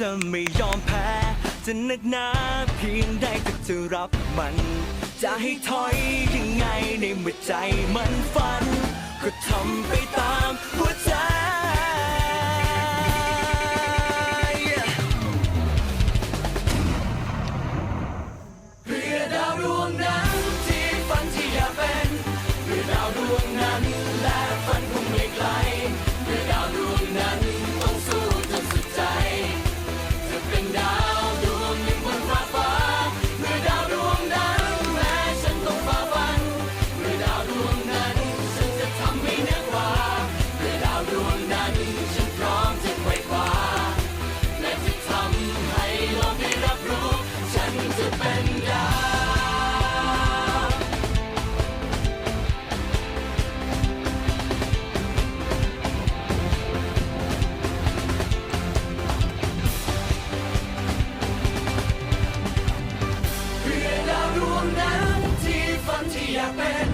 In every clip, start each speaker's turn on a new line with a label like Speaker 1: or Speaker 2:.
Speaker 1: จะไม่
Speaker 2: ยอ
Speaker 1: มแพ้ จะนึกหนาเพียงได้ก็จะรับมัน จะให้ถอยยังไงในเมื่อใจมันฝัน ก็ทำไปตามหัวใจอยากเป็น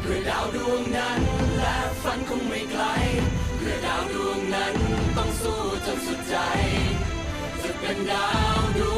Speaker 1: เพื่อดาวดวงนั้น และฝันคงไม่ไกลเพื่อดาวดวงนั้นต้องสู้จนสุดใจจะเป็นดาวดวง